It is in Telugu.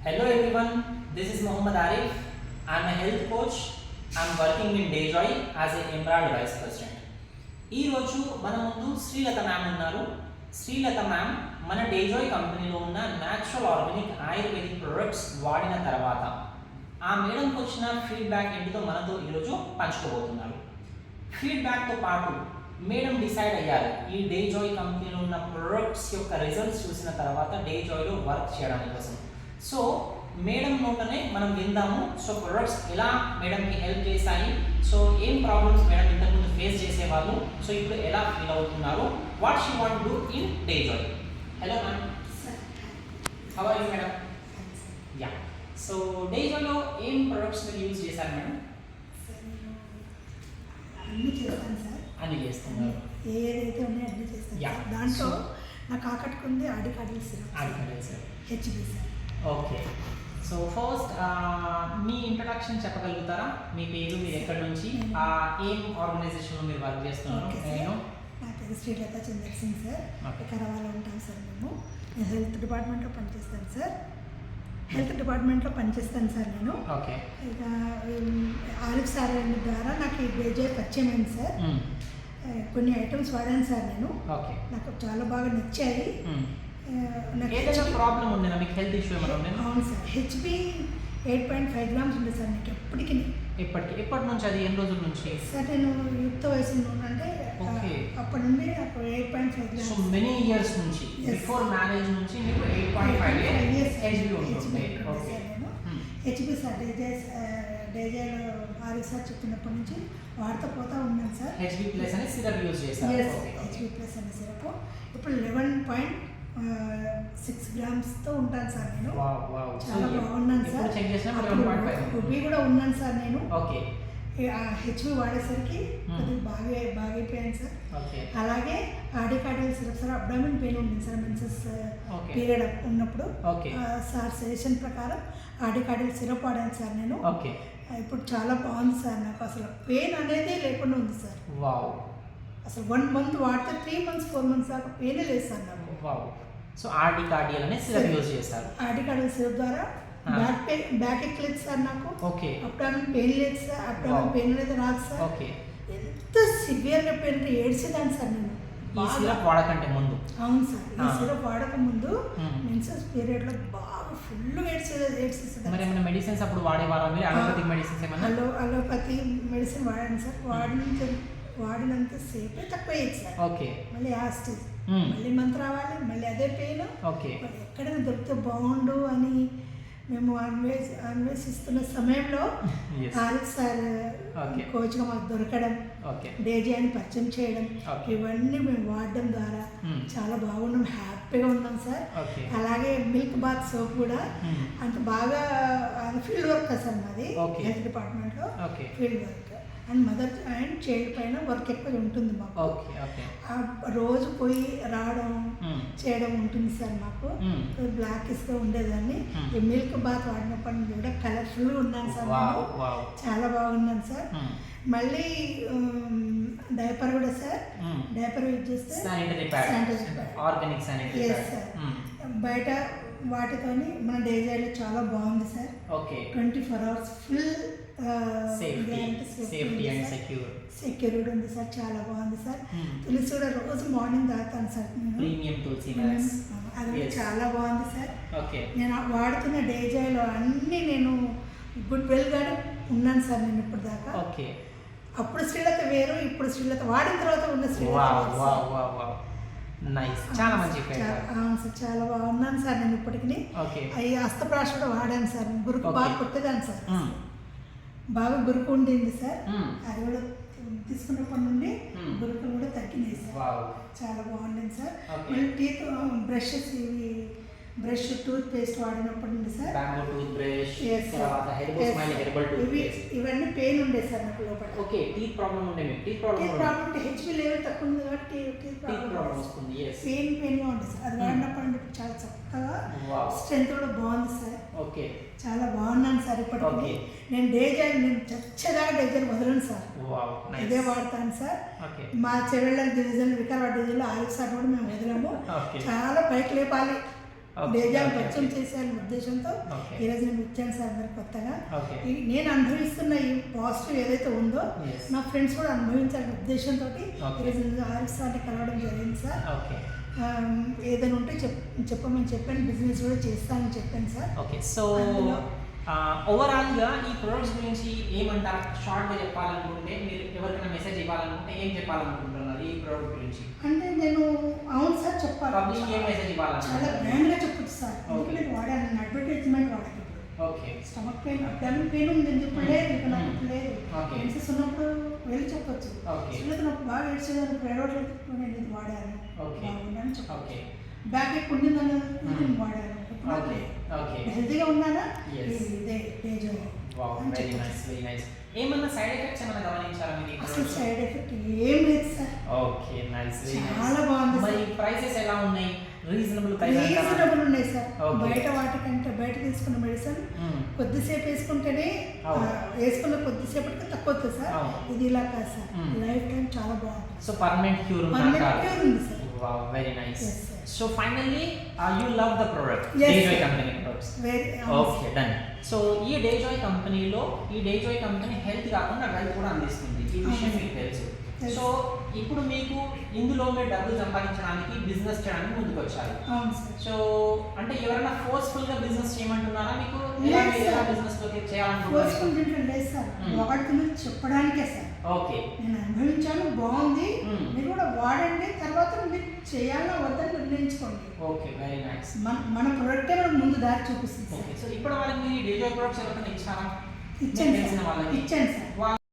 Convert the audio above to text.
Hello everyone, this is Mohammad Arif. I'm a health coach. I'm working in Dayjoy as a Emerald Vice President. ఈ రోజు మన ముందు శ్రీలత మ్యామ్ ఉన్నారు శ్రీలత మ్యామ్ మన డేజాయ్ కంపెనీలో ఉన్న న్యాచురల్ ఆర్గానిక్ ఆయుర్వేదిక్ ప్రొడక్ట్స్ వాడిన తర్వాత ఆ మేడంకి వచ్చిన ఫీడ్బ్యాక్ ఏంటితో మనతో ఈరోజు పంచుకోబోతున్నారు ఫీడ్బ్యాక్తో పాటు మేడం డిసైడ్ అయ్యారు ఈ డే జాయ్ కంపెనీలో ఉన్న ప్రొడక్ట్స్ యొక్క రిజల్ట్స్ చూసిన తర్వాత డే జాయ్లో వర్క్ చేయడానికి కోసం సో మేడం నోటనే మనం విందాము. సో ప్రొడక్ట్స్ ఎలా మేడంకి హెల్ప్ చేశాయి? సో ఏం ప్రాబ్లమ్స్ మేడం ఇంతకుముందు ఫేస్ చేసేవాళ్ళు? సో ఇప్పుడు ఎలా ఫీల్ అవుతున్నారు? What she want do in Dejoy hello ma'am how are you madam yeah so day జాయ్లో ఏం ప్రొడక్ట్స్ మీరు యూజ్ చేశారు మేడం అన్ని చేస్తాను సార్ అన్ని చేస్తున్నారు. ఏదైతే ఉన్నాయో అన్ని చేస్తాను. సార్. దాంట్లో నాకు ఆకట్టుకుంది ఆడికాడిల్ సిరప్ అడిగారు sir HB sir okay so first మీ ఇంట్రడక్షన్ చెప్పగలుగుతారా? మీ పేరు మీరు ఎక్కడి నుంచి? ఆ ఏం ఆర్గనైజేషన్లో మీరు వర్క్ చేస్తున్నారు? నేను నా పేరు శ్రీలత చందర్ సింగ్ సార్. కరవాలో ఉంటాం సార్ మేము. నేను హెల్త్ డిపార్ట్మెంట్లో పనిచేస్తాను సార్ హెల్త్ డిపార్ట్మెంట్లో పనిచేస్తాను సార్ నేను. ఓకే ఇక ఆరిఫ్ సార్ ద్వారా నాకు ఈ బేజే పరిచయం అయింది సార్ ఆ, కొన్ని ఐటమ్స్ వాడాను సార్ నేను. ఓకే నాకు చాలా బాగా నచ్చాయి. నాకు ఏదైనా ప్రాబ్లం ఉండేనా మీకు హెల్త్ ఇష్యూ ఏమైనా అవును sir. HB eight point five grams ఉంది సార్ నాకు ఎప్పటికీ. ఇప్పటికి ఎప్పటి నుంచి అది? ఎన్ని రోజుల నుంచి? సార్ నేను యుక్త వయసు అంటే ఆ. అప్పటి నుండి నాకు eight point five so grams. Many years నుంచి. బిఫోర్ మ్యారేజ్ నుంచి మీకు ఎయిట్ పాయింట్ ఫైవ్ హెచ్బి ఉంటుంది ఓకే హెచ్బి సార్ డేజే డేజేలో ఆరు సార్ చెప్పినప్పటి నుంచి వాడుతూ పోతా ఉన్నాను సార్. హెచ్బి ప్లస్ అని సిరప్ యూజ్ చేస్తారు ఓకే హెచ్బి ప్లస్ అనే సిరప్. ఇప్పుడు లెవెన్ పాయింట్ సిక్స్ గ్రామ్స్తో ఉంటాను సార్ నేను. చాలా బాగున్నాను సార్. రుబీ కూడా ఉన్నాను సార్ నేను. ఓకే. హెచ్బి వాడేసరికి Hmm. కొద్దిగా బాగా బాగైపోయాను సార్. అలాగే ఆడికాడిల్ సిరప్ సార్ అబ్డామిన్ పెయిన్ ఉంది సార్ మెన్సెస్. పీరియడ్ ఉన్నప్పుడు. సార్ సజెషన్ ప్రకారం ఆడికాడిల్ సిరప్ వాడాను సార్ నేను. ఇప్పుడు చాలా బాగుంది సార్ నాకు అసలు. పెయిన్ అనేది లేకుండా ఉంది సార్. అసలు వన్ మంత్ వాడితే త్రీ మంత్స్ ఫోర్ మంత్స్ దాకా పెయిన్ లేదు సార్ నాకు. సో ఆర్డి కార్డియల్ అనే సిరప్ యూజ్ చేస్తారు. ఆడికాడిల్ సిరప్ ద్వారా. బ్యాక్ పెయిన్ బ్యాక్ ఎక్కలేదు సార్ నాకు. ఓకే. అబ్డామిన్ పెయిన్ లేదు సార్ అబ్డామిన్ Wow. పెయిన్ అనేది రాదు సార్. ఓకే. ఎంత సివియర్గా పెయిన్ ఏడ్చేదాన్ని సార్ నేను. ఈ. సిరప్ వాడకంటే ముందు. అవును సార్. ఈ. సిరప్ వాడక ముందు. మెన్సెస్ పీరియడ్లో బాగా ఫుల్ ఏడ్చేది మరి ఏడ్చేసేది ఏమైనా మెడిసిన్స్ అప్పుడు వాడేవారా మీరు? అలోపతిక్ మెడిసిన్స్ ఏమైనా? అలో అలోపతి మెడిసిన్ వాడాను సార్ వాడినంత వాడినంత సేపే తక్కువ ఓకే మళ్ళీ యాస్టిస్. మళ్ళీ మంత్ రావాలి మళ్ళీ అదే పెయిన్ ఓకే ఎక్కడైనా దొరికితే బాగుండు అని మేము అన్వేష అన్వేషిస్తున్న సమయంలో. ఆరిఫ్ సార్. కోచ్గా మాకు దొరకడం ఓకే డేజీ అని పరిచయం చేయడం. ఇవన్నీ మేము వాడడం ద్వారా. చాలా బాగున్నాం హ్యాపీగా ఉన్నాం సార్. అలాగే మిల్క్ బాత్ సోప్ కూడా. అంత బాగా ఫీల్డ్ వర్క్ సార్ మాది. హెల్త్ డిపార్ట్మెంట్లో field work and mother and child పైన వర్క్ ఎక్కువ ఉంటుంది మాకు రోజు పోయి రావడం. చేయడం ఉంటుంది సార్ మాకు. బ్లాక్ ఇస్తూ ఉండేదాన్ని. ఈ మిల్క్ బాత్ వాడినప్పటి నుంచి కూడా కలర్ఫుల్గా ఉన్నాను సార్ చాలా బాగున్నాను సార్. మళ్ళీ డైపర్ కూడా సార్. డైపర్ యూజ్ చేస్తే. Organic sir. బయట వాటితోని మన డేజైలో చాలా బాగుంది sir okay twenty four hours full safety safety and secure security ఉంది సార్ చాలా బాగుంది సార్ Hmm. తులసి కూడా రోజు మార్నింగ్ తాగుతాను సార్ ప్రీమియం తులసి అది. చాలా బాగుంది సార్ ఓకే నేను వాడుతున్న డేజైలో అన్నీ నేను గుడ్ వెల్గానే ఉన్నాను సార్ నేను ఇప్పుడు దాకా. ఓకే అప్పుడు శ్రీలత వేరు ఇప్పుడు శ్రీలత వాడిన తర్వాత ఉన్న శ్రీలత సార్. నైస్ చాలా మంచి అవును సార్ చాలా బాగున్నాను సార్ నేను ఇప్పటికి ఓకే అవి అస్తప్రాష్ కూడా వాడాను సార్ గురుకు. బాగా కొట్టేదాన్ని సార్. బాగా గురుకు ఉండింది సార్. అది కూడా తీసుకున్నప్పటి నుండి. గురుకులు కూడా తగ్గినాయి సార్. చాలా బాగుండింది సార్. మళ్ళీ టీత్ బ్రషెస్ ఇవి బ్రష్ టూత్ పేస్ట్ వాడినప్పటి నుండి సార్. టూత్ బ్రష్ ఇవి ఇవన్నీ పెయిన్ ఉండే సార్ నాకు లోపల. ఓకే టీత్ ప్రాబ్లం ఉండే teeth teeth problem HB level తక్కువ ఉంది కాబట్టి టీత్ ప్రాబ్లం వస్తుంది పెయిన్ పెయిన్గా ఉంటుంది సార్. అది. వాడినప్పటి నుండి చాలా చక్కగా స్ట్రెంత్ కూడా బాగుంది సార్. ఓకే చాలా బాగున్నాను సార్ ఇప్పటికి. నేను డేజర్ నేను చచ్చదాకా డేజర్ వదలను సార్ ఇదే వాడతాను సార్ మా చెల్లెళ్ళ డివిజన్ వికారాబాద్ డివిజన్లో ఆయుష్ సార్ కూడా మేము వదలము. చాలా పైకి లేపాలి Okay, డేజా okay, పరిచయం. చేశాను ఉద్దేశంతో. ఈరోజు నేను వచ్చాను సార్ మరి కొత్తగా నేను అనుభవిస్తున్న ఈ పాజిటివ్ ఏదైతే ఉందో. నా ఫ్రెండ్స్ కూడా అనుభవించాలనే ఉద్దేశంతో. ఈరోజు ఆరిఫ్ సార్ని కలవడం జరిగింది సార్ ఏదైనా ఉంటే చెప్ చెప్పమని చెప్పాను బిజినెస్ కూడా చేస్తానని చెప్పాను సార్. ఓకే సో ఓవరాల్గా ఈ ప్రొడక్ట్స్ గురించి ఏమంటారు? షార్ట్గా చెప్పాలనుకుంటే మీరు ఎవరికైనా మెసేజ్ ఇవ్వాలనుకుంటే ఏం చెప్పాలనుకుంటున్నారు ఈ ప్రోడక్ట్ గురించి? అంటే నేను అవును సార్ చెప్పాలి. పబ్లిక్ ఏం మెసేజ్ చాలా ఇవ్వాలనుకుంటున్నారు గ్రాండ్గా చెప్పొచ్చు సార్. ఎందుకంటే వాడాను అడ్వర్టైజ్మెంట్ వాడాను okay stomach pain abdomen pain ఉంది ఇప్పుడు లేదు ఇక నాకు ఇప్పుడు లేదు Okay. మెన్సెస్ ఉన్నప్పుడు వెళ్ళి చెప్పొచ్చు. సున్నత నాకు బాగా ఏడ్చేదాన్ని ప్రైవేట్లో నేను ఇది వాడాను. చెప్పొచ్చు. ఓకే. బ్యాక్ ఎక్కువ ఉండిందని Hmm. వాడాను. హెల్తీగా ఉన్నానా. ఇది పేజ్ ఏమన్నా సైడ్ ఎఫెక్ట్స్ ఏమైనా గమనించారా మీరు ఈ అసలు products? సైడ్ ఎఫెక్ట్ ఏం లేదు సార్. ఓకే నైస్ చాలా బాగుంది మరి. ప్రైసెస్ ఎలా ఉన్నాయి? రీజనబుల్ రీజనబుల్ ఉన్నాయి సార్. బయట వాటికంటే బయట తీసుకున్న మెడిసిన్ కొద్దిసేపు వేసుకుంటేనే. వేసుకున్న కొద్దిసేపటికి తక్కువ అవుతుంది సార్. ఇది ఇలా కాదు సార్ Hmm. లైఫ్ టైం చాలా బాగుంటుంది సో పర్మనెంట్ క్యూర్ cure ఉంది, sir. Wow very nice. So finally you love the product Dejoy. Company products okay done so ఈ డేజాయ్ కంపెనీలో ఈ డేజాయ్ కంపెనీ హెల్త్ కాకుండా వెల్త్ కూడా అందిస్తుంది ఈ విషయం. మీకు తెలుసు. సో ఇప్పుడు మీకు ఇందులో మీరు డబ్బులు సంపాదించడానికి బిజినెస్ చేయడానికి ముందుకు వచ్చారు సో అంటే ఎవరైనా ఫోర్స్ఫుల్గా బిజినెస్ చేయమంటున్నారా? మీకు బిజినెస్ చేయాలనుకుంటున్నారు? దీంట్లో లేదు సార్. Hmm. చెప్పడానికే సార్. ఓకే. నేను అనుభవించాను బాగుంది. Hmm. మీరు కూడా వాడండి తర్వాత మీరు చేయాలా వద్దని నిర్ణయించుకోండి. ఓకే వెరీ నైస్ మన మన ప్రొడక్టే మనకు ముందు దారి చూపిస్తుంది సో ఇప్పుడు వాళ్ళకి మీరు డేజాయ్ ప్రొడక్ట్స్ ఎవరికైనా ఇచ్చారా? ఇచ్చాను ఇచ్చాను సార్.